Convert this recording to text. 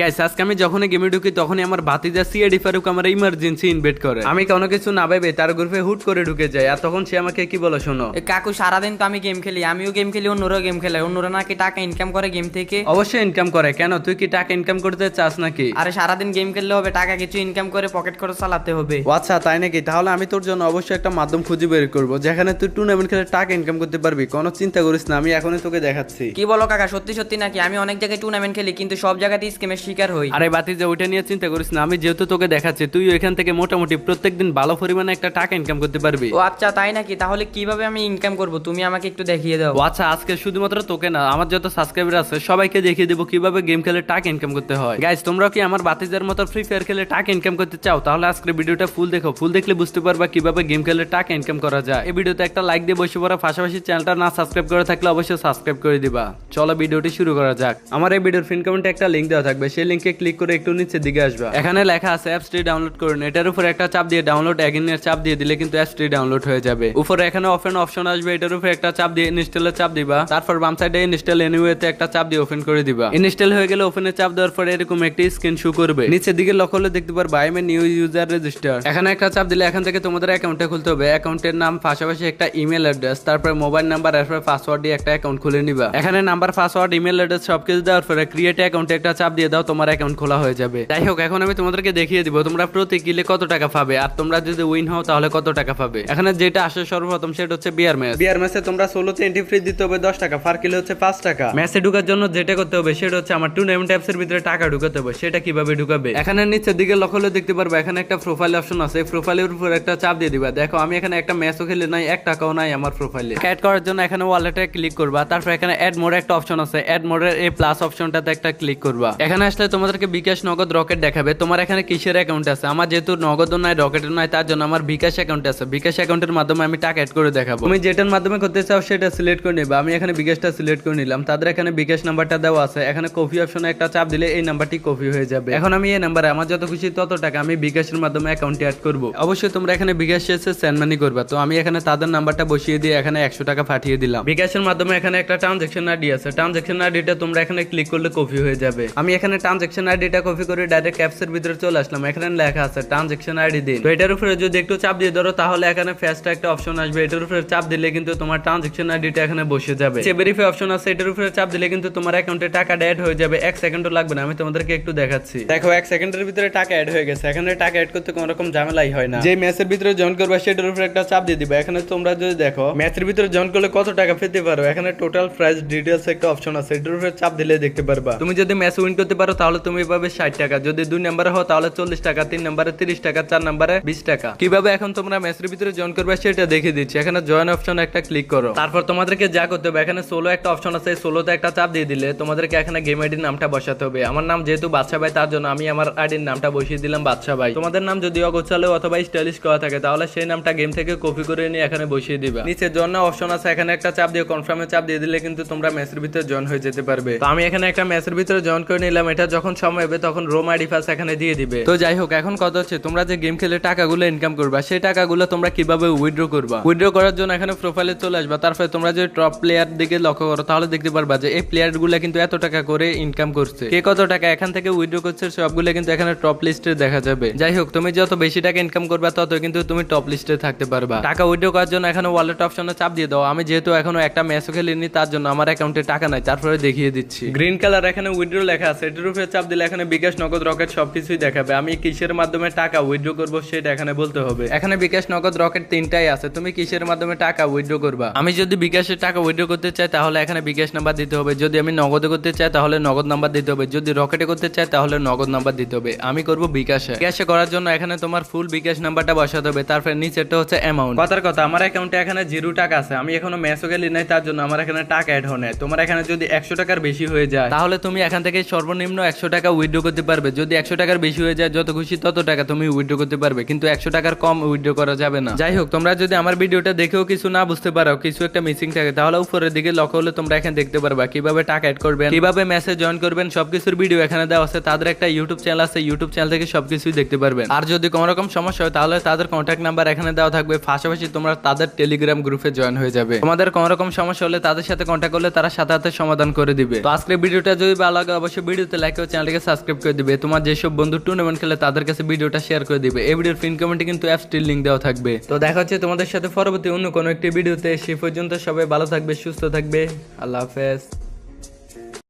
Guys আজকে আমি যখনই গেমে ঢুকি তখনই আমার ভাতিজা সিএডি ফারুক আমার ইমার্জেন্সি ইনভেট করে। আমি কোনো কিছু না ভেবে তার গ্রুপে হুট করে ঢুকে যাই আর তখন সে আমাকে কি বলে শোনো? কাকু সারাদিন তো আমি গেম খেলি আমিও গেম খেলি অন্যরাও গেম খেলে। অন্যরা নাকি টাকা ইনকাম করে গেম থেকে? অবশ্যই ইনকাম করে। কেন তুই কি টাকা ইনকাম করতে চাস নাকি? আরে সারাদিন গেম খেললে হবে টাকা কিছু ইনকাম করে পকেট করে চালাতে হবে। ও আচ্ছা তাই নাকি? তাহলে আমি তোর জন্য অবশ্যই একটা মাধ্যম খুঁজে বের করব যেখানে তুই টুর্নামেন্ট খেলে টাকা ইনকাম করতে পারবি। কোনো চিন্তা করিস না আমি এখনই তোকে দেখাচ্ছি। কি বলো কাকা সত্যি সত্যি নাকি? আমি অনেক জায়গায় টুর্নামেন্ট খেলি কিন্তু সব জায়গাতেই স্কিমের শিকার হই। আরে বাতি যে ওইটা নিয়ে চিন্তা করিস না আমি যেহেতু তোকে দেখাচ্ছি তুই এখান থেকে মোটামুটি প্রত্যেকদিন ভালো পরিমাণে একটা টাকা ইনকাম করতে পারবি। ও আচ্ছা তাই নাকি? তাহলে কীভাবে আমি ইনকাম করব? তুমি আমাকে একটু দেখিয়ে দাও। ও আচ্ছা আজকে শুধুমাত্র তোকে না আমার যত সাবস্ক্রাইবার আছে সবাইকে দেখিয়ে দেবো কীভাবে গেম খেলে টাকা ইনকাম করতে হয়। গাইজ তোমরা কি আমার বাতিজার মতো ফ্রি ফায়ার খেলে টাকা ইনকাম করতে চাও? তাহলে আজকের ভিডিওটা ফুল দেখো। ফুল দেখলে বুঝতে পারবা কীভাবে গেম খেলে টাকা ইনকাম করা যায়। এই ভিডিওতে একটা লাইক দিয়ে বসে পড়া পাশাপাশি চ্যানেলটা না সাবস্ক্রাইব করে থাকলে অবশ্যই সাবস্ক্রাইব করে দিবা। চলো ভিডিওটি শুরু করা যাক। আমার এই ভিডিওর ফিন কমেন্টে একটা লিংক দেওয়া থাকবে সেই লিংকে ক্লিক করে একটু নিচের দিকে আসবা। এখানে লেখা আছে অ্যাপসটি ডাউনলোড করুন। এটার উপর একটা চাপ দিয়ে ডাউনলোড এগেনের চাপ দিয়ে দিলে কিন্তু অ্যাপসটি ডাউনলোড হয়ে যাবে। উপরে এখানে ওপেন অপশন আসবে, এটার উপর একটা চাপ দিয়ে ইনস্টলের চাপ দিবা। তারপর বাম সাইডে ইনস্টল এনিওয়েতে একটা চাপ দিয়ে ওপেন করে দিবা। ইনস্টল হয়ে গেলে ওপেনে চাপ দেওয়ার পরে এরকম একটি স্ক্রিন শো করবে। নিচের দিকে লক্ষ্য হলে দেখতে পারবা I am new user register এখানে একটা চাপ দিলে এখান থেকে তোমাদের অ্যাকাউন্টে খুলতে হবে। অ্যাকাউন্টের নাম, পাশাপাশি একটা ইমেল অ্যাড্রেস তারপর মোবাইল নাম্বার এরপর পাসওয়ার্ড দিয়ে একটা অ্যাকাউন্ট খুলে নিবা। এখানে নাম্বার পাসওয়ার্ড ইমেল অ্যাড্রেস সবকিছু দেওয়ার পরে ক্রিয়েট অ্যাকাউন্টে একটা চাপ দিয়ে দাও তোমার অ্যাকাউন্ট খোলা হয়ে যাবে। যাই হোক এখন আমি তোমাদেরকে দেখিয়ে দিব তোমরা প্রতি কিলে কত টাকা পাবে আর তোমরা যদি উইন হও তাহলে কত টাকা পাবে। এখানে যেটা আসে সর্বপ্রথম সেটা হচ্ছে বিয়ার ম্যাচ বিয়ার ম্যাচে তোমরা ষোলোতে এন্ট্রি ফ্রি দিতে হবে দশ টাকা ফার কিলো হচ্ছে পাঁচ টাকা। ম্যাচে ঢুকার জন্য যেটা করতে হবে সেটা হচ্ছে আমার টুর্নামেন্ট অ্যাপস এর ভিতরে টাকা ঢুকাতে হবে সেটা কীভাবে ঢুকাবে? এখানে নিচের দিকে লক্ষ্য হলে দেখতে পারবে এখানে একটা প্রোফাইল অপশন আছে প্রোফাইলের উপর একটা চাপ দিয়ে দিবা। দেখো আমি এখানে একটা ম্যাচও খেলে নাই এক টাকাও নাই আমার প্রোফাইলে অ্যাড করার জন্য এখানে ওয়ালেটে ক্লিক করবা তারপর এখানে অ্যাড মোড একটা অপশন আছে অ্যাড মোডের এই প্লাস অপশনটাতে একটা ক্লিক করবা। এখানে আসলে তোমাদেরকে বিকাশ নগদ রকেট দেখাবে। তোমার এখানে কিসের অ্যাকাউন্ট আছে? আমার যেহেতু নগদও নাই রকেটও নাই, তার জন্য আমার বিকাশ অ্যাকাউন্ট আছে। বিকাশ অ্যাকাউন্টের মাধ্যমে আমি টাকা অ্যাড করে দেখাবো। তুমি যেটার মাধ্যমে করতে চাও, সেটা সিলেক্ট করে নিবা। আমি এখানে বিকাশটা সিলেক্ট করে নিলাম। তাদের এখানে বিকাশ নাম্বারটা দেওয়া আছে। এখানে কপি অপশনে একটা চাপ দিলে এই নাম্বারটি কপি হয়ে যাবে। এখন আমি এই নাম্বারে, আমার যত খুশি তত টাকা আমি বিকাশের মাধ্যমে অ্যাকাউন্টে অ্যাড করব। অবশ্যই তোমরা এখানে বিকাশ এসে সেন্ড মানি করবা। তো আমি এখানে তাদের নাম্বারটা বসিয়ে দিয়ে এখানে একশো টাকা পাঠিয়ে দিলাম। বিকাশের মাধ্যমে এখানে একটা ট্রানজেকশন আইডি আছে। ট্রানজেকশন আইডিটা তোমরা এখানে ক্লিক করলে কপি হয়ে যাবে। আমি এখানে ট্রানজেকশন আইডিটা কপি করে ডাইরেক্ট অ্যাপসের ভিতরে চলে আসলাম। এখানে লেখা আছে ট্রানজেকশন আইডি দিন। তো এটার উপরে যদি একটু চাপ দিয়ে ধরো, তাহলে এখানে ফেস্ট একটা অপশন আসবে। এটার উপরে চাপ দিলে কিন্তু তোমার ট্রানজেকশন আইডিটা এখানে বসে যাবে। যে ভেরিফাই অপশন আছে, এটার উপরে চাপ দিলে কিন্তু তোমার অ্যাকাউন্টে টাকা অ্যাড হয়ে যাবে। এক সেকেন্ডও লাগবে না, আমি তোমাদেরকে একটু দেখাচ্ছি। দেখো, এক সেকেন্ডের ভিতরে টাকা অ্যাড হয়ে গেছে। এখানে টাকা অ্যাড করতে কোনো রকম ঝামেলাই হয় না। যে ম্যাচের ভিতরে জয়েন করবে, সেটার উপরে একটা চাপ দিয়ে দিবে। এখানে তোমরা যদি দেখো ম্যাচের ভিতরে জয়েন করলে কত টাকা পেতে পারো? এখানে টোটাল প্রাইস ডিটেলস একটা অপশন আছে। এটার উপরে চাপ দিলে দেখতে পারবা। তুমি যদি ম্যাচ উইন করতে পারো তাহলে তুমি পাবে ষাট টাকা। যদি দুই নাম্বারে হও, তাহলে চল্লিশ টাকা, তিন নাম্বারে তিরিশ টাকা, চার নাম্বারে বিশ টাকা। কীভাবে এখন তোমরা ম্যাচের ভিতরে জয়েন করবে সেটা দেখে দিচ্ছি। এখানে জয়েন অপশন একটা ক্লিক করো। তারপর তোমাদেরকে যা করতে হবে, এখানে সোলো একটা অপশন আছে সোলোতে একটা চাপ দিয়ে দিলে তোমাদেরকে এখানে গেম আইডির নামটা বসাতে হবে। আমার নাম যেহেতু বাদশা ভাই, তার জন্য আমি আমার আইডির নামটা বসিয়ে দিলাম বাদশা ভাই। তোমাদের নাম যদি অগোছালো অথবা স্টাইলিশ করা থাকে, তাহলে সেই নামটা গেম থেকে কপি করে নিয়ে এখানে বসিয়ে দিবা। নিচে জয়েন অপশন আছে, এখানে একটা চাপ দিয়ে কনফার্মে চাপ দিয়ে দিলে কিন্তু তোমরা ম্যাচের ভিতরে জয়েন হয়ে যেতে পারবে। তো আমি এখানে একটা ম্যাচের ভিতরে জয়েন করে নিলাম এটা যখন সময় হবে, তখন রোম আইডি ফাস এখানে দিয়ে দিবে। তো যাই হোক, এখন কথা হচ্ছে, তোমরা যে গেম খেলে টাকাগুলো ইনকাম করবা, সেই টাকাগুলো তোমরা কীভাবে উইথড্র করবা? উইথড্র করার জন্য এখানে প্রোফাইলে চলে আসবা, তারপরে তোমরা যদি টপ প্লেয়ার দিকে লক্ষ্য করো, তাহলে দেখতে পারবা যে এই প্লেয়ারগুলো কিন্তু এত টাকা করে ইনকাম করছে। কে কত টাকা এখান থেকে উইথড্র করছে, সবগুলো কিন্তু এখানে টপ লিস্টে দেখা যাবে। যাই হোক, তুমি যত বেশি টাকা ইনকাম করবা তত কিন্তু তুমি টপ লিস্টে থাকতে পারবা। টাকা উইথড্র করার জন্য এখানে ওয়ালেট অপশনে চাপ দিয়ে দাও। আমি যেহেতু এখনও একটা ম্যাচও খেলিনি, তার জন্য আমার অ্যাকাউন্টে টাকা নাই, তারপরে দেখিয়ে দিচ্ছি। গ্রিন কালার এখানে উইথড্র লেখা আছে এটার উপরে চাপ দিলে এখানে বিকাশ, নগদ, রকেট সবকিছুই দেখাবে। আমি কিসের মাধ্যমে টাকা উইথড্র করব সেটা এখানে বলতে হবে। এখানে বিকাশ, নগদ, রকেট তিনটাই আছে। তুমি কিসের মাধ্যমে টাকা উইথড্র করবা? আমি যদি বিকাশের টাকা উইথড্র করতে চাই, তাহলে এখানে বিকাশ নাম্বার দিতে হবে। যদি আমি নগদে করতে চাই, তাহলে নগদ নাম্বার দিতে হবে। যদি রকেটে করতে চাই, তাহলে নগদ নাম্বার দিতে হবে। আমি করব বিকাশে। বিকাশে করার জন্য এখানে তোমার ফুল বিকাশ নাম্বারটা বসাতে হবে। তারপর নিচেরটা হচ্ছে অ্যামাউন্ট কথার কথা, আমার অ্যাকাউন্টে এখানে জিরো টাকা আছে। আমি এখনও ম্যাচও গেলি নাই, তার জন্য আমার এখানে টাকা অ্যাড হয় তোমার এখানে যদি একশো টাকার বেশি হয়ে যায়, তাহলে তুমি এখান থেকে সর্বনিম্ন একশো টাকা উইথড্র করতে পারবে। যদি একশো টাকার বেশি হয়ে যায়, যত খুশি তত টাকা তুমি উইথড্র করতে পারবে। কিন্তু একশো টাকার কম উইথড্র করা যাবে না। যাই হোক, তোমরা যদি আমার ভিডিওটা দেখেও কিছু না বুঝতে পারো, কিছু একটা মিসিং থাকে, তাহলে উপরের দিকে লক্ষ্য হলে তোমরা এখানে দেখতে পারবা। কীভাবে টাকা অ্যাড করবেন, কীভাবে মেসেজ জয়েন করবেন, সবকিছুর ভিডিও এখানে দেওয়া আছে। তাদের একটা ইউটিউব চ্যানেল আছে ইউটিউব চ্যানেল থেকে সবকিছুই দেখতে পারবেন। আর যদি কোনো রকম সমস্যা হয়, তাহলে তাদের কন্ট্যাক্ট নাম্বার এখানে দেওয়া থাকবে। পাশাপাশি তোমরা তাদের টেলিগ্রাম গ্রুপে জয়েন হয়ে যাবে। তোমাদের কোনো রকম সমস্যা হলে তাদের সাথে কন্ট্যাক্ট করলে তারা সাথে সাথে সমাধান করে দিবে। তো আজকের ভিডিওটা যদি ভালো লাগে, অবশ্যই ভিডিওতে লাইক ও চ্যানেলটিকে সাবস্ক্রাইব করে দিবে। তোমার যেসব বন্ধু টুর্নামেন্ট খেলে তাদের কাছে ভিডিওটা শেয়ার করে দিবে। এই ভিডিওর পিন কমেন্টে কিন্তু অ্যাপসটির লিঙ্ক দেওয়া থাকবে। তো দেখা হচ্ছে তোমাদের সাথে পরবর্তী অন্য কোনো একটি ভিডিওতে সে পর্যন্ত সবাই ভালো থাকবে, সুস্থ থাকবে। আল্লাহ হাফেজ।